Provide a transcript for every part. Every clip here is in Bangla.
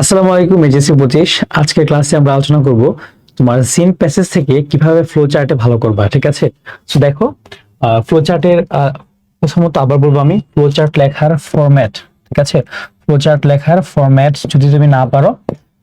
আসসালামু আলাইকুম, এজেসি পঁচিশ আজকের ক্লাসে আমরা আলোচনা করব তোমার সিন প্যাসেজ থেকে কীভাবে ফ্লো চার্টে ভালো করবা, ঠিক আছে? তো দেখো ফ্লো চার্টের প্রথমত আবার বলব আমি ফ্লো চার্ট লেখার ফরম্যাট ঠিক আছে? ফ্লো চার্ট লেখার ফরম্যাট যদি তুমি না পারো,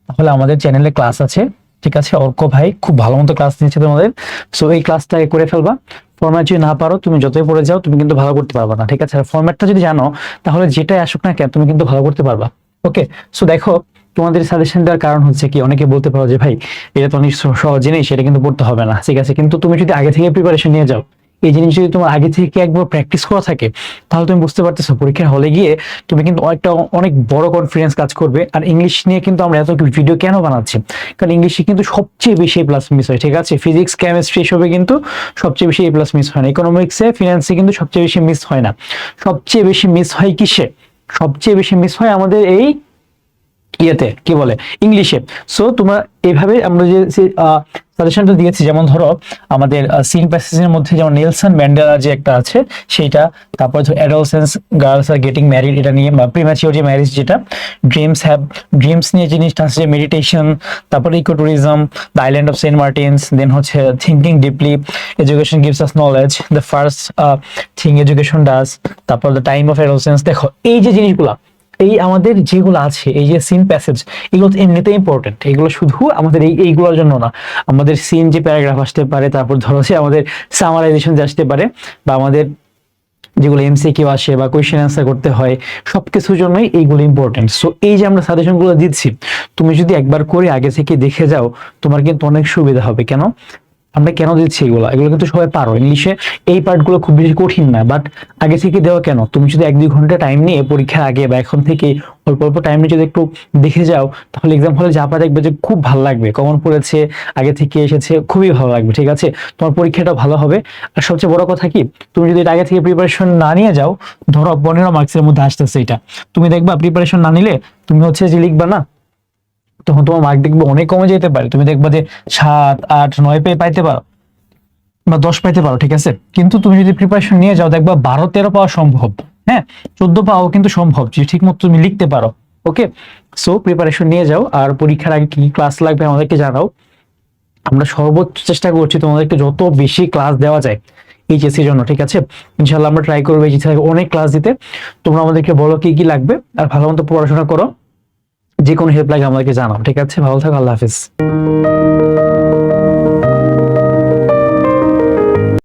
তাহলে আমাদের চ্যানেলে ক্লাস আছে, ঠিক আছে? অর্ক ভাই খুব ভালো মতো ক্লাস নিয়েছে তোমাদের। সো এই ক্লাসটা করে ফেলবা। ফরম্যাট যদি না পারো, তুমি যতই পড়ে যাও, তুমি কিন্তু ভালো করতে পারবা না, ঠিক আছে? ফরম্যাটটা যদি জানো, তাহলে যেটাই আসুক না কেন, তুমি কিন্তু ভালো করতে পারবা। ওকে সো দেখো তোমাদের সাজেশন দেওয়ার কারণ হচ্ছে কি, অনেকে বলতে পারো যে, ভাই, এটা তো অনেক সহ- সহজ জিনিস, এটা কিন্তু পড়তে হবে না। ঠিক আছে, কিন্তু তুমি যদি আগে থেকে প্রিপারেশন নিয়ে যাও, এই জিনিস যদি তোমার আগে থেকে একবার প্র্যাকটিস করা থাকে, তাহলে তুমি বুঝতে পারতেছো পরীক্ষার হলে গিয়ে তুমি কিন্তু অনেকটা, অনেক বড় কনফিডেন্স কাজ করবে। আর ইংলিশ নিয়ে কিন্তু আমরা এত ভিডিও কেন বানাচ্ছি? কারণ ইংলিশে কিন্তু সবচেয়ে বেশি এ প্লাস মিস হয়, ঠিক আছে? ফিজিক্স কেমিস্ট্রি এসবে কিন্তু সবচেয়ে বেশি এ প্লাস মিস হয় না। ইকোনমিক্সে ফিনান্সে কিন্তু সবচেয়ে বেশি মিস হয় না। সবচেয়ে বেশি মিস হয় কিসে? সবচেয়ে বেশি মিস হয় আমাদের এই ইয়েতে, কি বলে, ইংলিশে। সো তোমরা এইভাবে আমরা যে সাজেশনটা দিয়েছি, যেমন ধরো, আমাদের সিন প্যাসেজের মধ্যে যেমন নেলসন ম্যান্ডেলা যে একটা আছে, সেইটা, তারপর ধরো adolescence girls are getting married এটা নিয়ে, বা প্রিম্যাচিওর যে ম্যারেজ যেটা ড্রিমস হ্যাভ ড্রিমস নিয়ে জিনিসটা আছে, যে মেডিটেশন তারপর eco tourism the island of Saint Martin's then হচ্ছে thinking deeply education gives us knowledge the first thing education does তারপর দ্য টাইম অফ অ্যাডোলসেন্স দেখো, এই যে জিনিসগুলা এই আমাদের যেগুলো আছে, এই যে সিন প্যাসেজ এগুলো এমনিতে ইম্পর্টেন্ট এগুলো শুধু আমাদের এই, এইগুলোর জন্য না। আমাদের সিন যে প্যারাগ্রাফ আসতে পারে, তারপর ধরো যে আমাদের সামারাইজেশন যে আসতে পারে, বা আমাদের যেগুলো এমসিকিউ আসে বা কোয়েশ্চেন অ্যান্সার করতে হয় সব কিছুর জন্যই এইগুলো ইম্পর্টেন্ট সো এই যে আমরা সাজেশনগুলো দিচ্ছি, তুমি যদি একবার করে আগে থেকে দেখে যাও, তোমার কিন্তু অনেক সুবিধা হবে। কেন? আমরা কেন দিচ্ছি এগুলো? এগুলো কিন্তু সবাই পারো। ইংলিশে এই পার্টগুলো খুব বেশি কঠিন না বাট আগে থেকে দেওয়া কেন? তুমি যদি এক দুই ঘণ্টা টাইম নিয়ে পরীক্ষার আগে বা এখন থেকে অল্প অল্প টাইম নিয়ে যদি একটু দেখে যাও, তাহলে এক্সাম হলে যা দেখবে যে খুব ভালো লাগবে। কমন পড়েছে, আগে থেকে এসেছে, খুবই ভালো লাগবে, ঠিক আছে? তোমার পরীক্ষাটা ভালো হবে। আর সবচেয়ে বড় কথা কি? তুমি যদি এটা আগে থেকে প্রিপারেশন না নিয়ে যাও, ধরো পনেরো মার্কসের মধ্যে আসতেছে এটা। তুমি দেখবা প্রিপারেশন না নিলে, তুমি হচ্ছে যে লিখবা না তখন তোমার মার্ক দেখবে অনেক কমে যেতে পারে। তুমি দেখবা যে সাত, আট, নয় পেয়ে পাইতে পারো বা দশ পাইতে পারো, ঠিক আছে? কিন্তু তুমি যদি প্রিপারেশন নিয়ে যাও, দেখবা বারো, তেরো পাওয়া সম্ভব। হ্যাঁ? চোদ্দ পাওয়া কিন্তু সম্ভব, যে ঠিক মতো তুমি লিখতে পারো ওকে সো প্রিপারেশন নিয়ে যাও আর পরীক্ষার আগে কি ক্লাস লাগবে আমাদেরকে জানাও। আমরা সর্বোচ্চ চেষ্টা করছি তোমাদেরকে যত বেশি ক্লাস দেওয়া যায় এইচএসসির জন্য, ঠিক আছে? ইনশাল্লাহ আমরা ট্রাই করব এইচএসসি অনেক ক্লাস দিতে। তোমরা আমাদেরকে বলো কি কি লাগবে আর ভালো মতো পড়াশোনা করো। যে কোনো হেল্প লাগে আমাদেরকে জানাও ঠিক আছে? ভালো থাকো আল্লাহ হাফিজ।